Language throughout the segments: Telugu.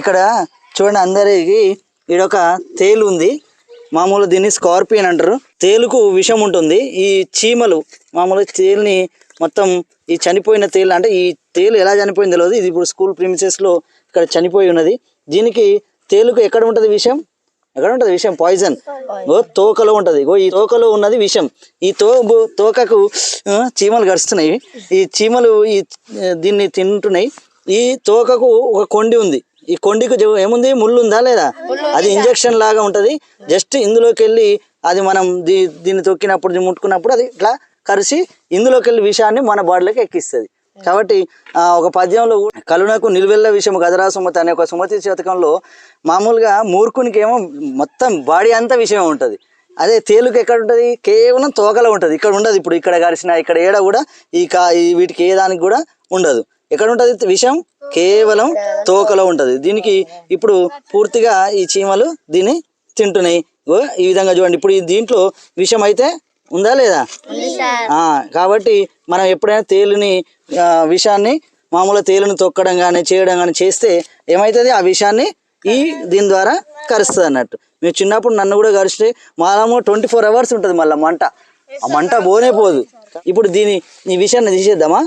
ఇక్కడ చూడండి అందరికి ఈడొక తేలు ఉంది మామూలు దీన్ని స్కార్పియన్ అంటారు. తేలుకు విషం ఉంటుంది. ఈ చీమలు మామూలు తేలుని మొత్తం ఈ చనిపోయిన తేలు అంటే ఈ తేలు ఎలా చనిపోయింది తెలియదు ఇది ఇప్పుడు స్కూల్ ప్రిమిసెస్లో ఇక్కడ చనిపోయి ఉన్నది. దీనికి తేలుకు ఎక్కడ ఉంటుంది విషం? ఎక్కడ ఉంటుంది విషం? పాయిజన్ ఓ తోకలో ఉంటుంది. ఓ ఈ తోకలో ఉన్నది విషం. ఈ తో తోకకు చీమలు గడుస్తున్నాయి ఈ చీమలు ఈ దీన్ని తింటున్నాయి. ఈ తోకకు ఒక కొండి ఉంది. ఈ కొండికి జ- ఏముంది? ముళ్ళు ఉందా లేదా అది ఇంజెక్షన్ లాగా ఉంటది. జస్ట్ ఇందులోకి వెళ్ళి అది మనం దీ దీన్ని తొక్కినప్పుడు ముట్టుకున్నప్పుడు అది ఇట్లా కరిసి ఇందులోకి వెళ్ళి విషయాన్ని మన బాడీలోకి ఎక్కిస్తుంది. కాబట్టి ఒక పద్యంలో కలునకు నిలువెల్ల విషయం గదరా సుమతి అనే ఒక సుమతి శతకంలో మామూలుగా మూర్ఖునికి ఏమో మొత్తం బాడీ అంతా విషయం ఉంటుంది. అదే తేలుకు ఎక్కడ ఉంటుంది? కేవలం తోకలో ఉంటుంది. ఇక్కడ ఉండదు ఇప్పుడు. ఇక్కడ కరిసిన ఇక్కడ ఏడ కూడా ఈ కా వీటికి ఏ దానికి కూడా ఉండదు. ఎక్కడ ఉంటుంది? విషం కేవలం తోకలో ఉంటుంది. దీనికి ఇప్పుడు పూర్తిగా ఈ చీమలు దీన్ని తింటున్నాయి. ఈ విధంగా చూడండి. ఇప్పుడు ఈ దీంట్లో విషం అయితే ఉందా లేదా? ఆ, కాబట్టి మనం ఎప్పుడైనా తేలుని విషాన్ని మామూలుగా తేలుని తొక్కడం కానీ చేయడం కానీ చేస్తే ఏమవుతుంది ఆ విషాన్ని ఈ దీని ద్వారా కరుస్తుంది అన్నట్టు. మేము చిన్నప్పుడు నన్ను కూడా కరిస్తే మామూలు ట్వంటీ ఫోర్ అవర్స్ ఉంటుంది మళ్ళీ మంట. ఆ మంట పోనే పోదు. ఇప్పుడు దీని ఈ విషయాన్ని తీసేద్దామా?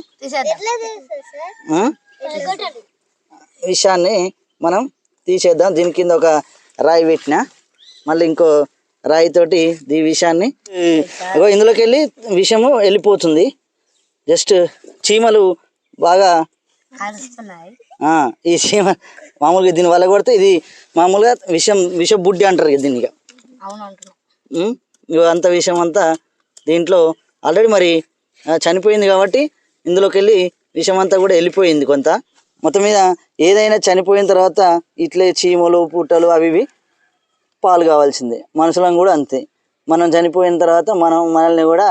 విషయాన్ని మనం తీసేద్దాం. దీని కింద ఒక రాయి పెట్టిన మళ్ళీ ఇంకో రాయితోటి ఈ విషయాన్ని ఇందులోకి వెళ్ళి విషము వెళ్ళిపోతుంది. జస్ట్ చీమలు బాగా ఈ చీమ మామూలుగా దీని వల్ల కొడితే ఇది మామూలుగా విషం విష బుడ్డి అంటారు ఉం? ఇగో అంత విషయం అంతా దీంట్లో ఆల్రెడీ మరి చనిపోయింది కాబట్టి ఇందులోకి వెళ్ళి విషమంతా కూడా వెళ్ళిపోయింది కొంత. మొత్తం మీద ఏదైనా చనిపోయిన తర్వాత ఇట్లే చీమలు పుట్టలు అవి ఇవి పాలు కావాల్సిందే. మనుషులం కూడా అంతే. మనం చనిపోయిన తర్వాత మనం మనల్ని కూడా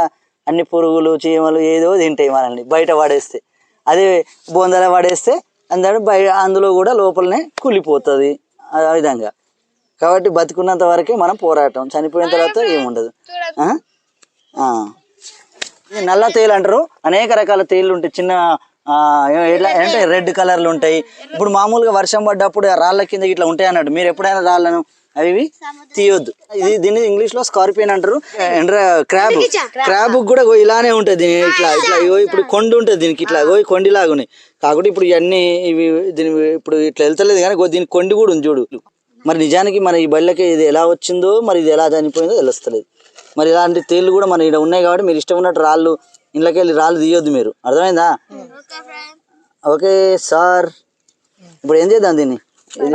అన్ని పురుగులు చీమలు ఏదో తింటాయి మనల్ని బయట పడేస్తే. అదే బోందల పడేస్తే అందరూ బయ అందులో కూడా లోపలనే కూలిపోతుంది ఆ విధంగా. కాబట్టి బతుకున్నంత వరకే మనం పోరాటం. చనిపోయిన తర్వాత ఏముండదు నల్ల తేలు అంటారు. అనేక రకాల తేళ్ళు ఉంటాయి. చిన్న ఎట్లా అంటే రెడ్ కలర్లు ఉంటాయి. ఇప్పుడు మామూలుగా వర్షం పడ్డప్పుడు రాళ్ళ కింద ఇట్లా ఉంటాయి అన్నట్టు. మీరు ఎప్పుడైనా రాళ్ళను అవి తీయొద్దు. ఇది దీన్ని ఇంగ్లీష్లో స్కార్పియన్ అంటారు. క్రాబ్ క్రాబ్ కూడా ఇలానే ఉంటుంది దీని ఇట్లా ఇట్లా ఇప్పుడు కొండ ఉంటుంది దీనికి ఇట్లా ఇగో ఈ కొండి లాగా ఉన్నాయి. కాకపోతే ఇప్పుడు ఇవన్నీ ఇవి దీని ఇప్పుడు ఇట్లా వెళ్తలేదు కానీ దీనికి కొండి కూడా ఉంది చూడు. మరి నిజానికి మన ఈ బళ్ళకి ఇది ఎలా వచ్చిందో మరి ఇది ఎలా చనిపోయిందో తెలుస్తలేదు. మరి ఇలాంటి తేళ్ళు కూడా మన ఇక్కడ ఉన్నాయి కాబట్టి మీరు ఇష్టం ఉన్నట్టు రాళ్ళు ఇళ్ళకి వెళ్ళి రాళ్ళు తీయొద్దు మీరు. అర్థమైందా? Okay sir. ఇప్పుడు ఏం చేద్దాం దీన్ని? ఇది?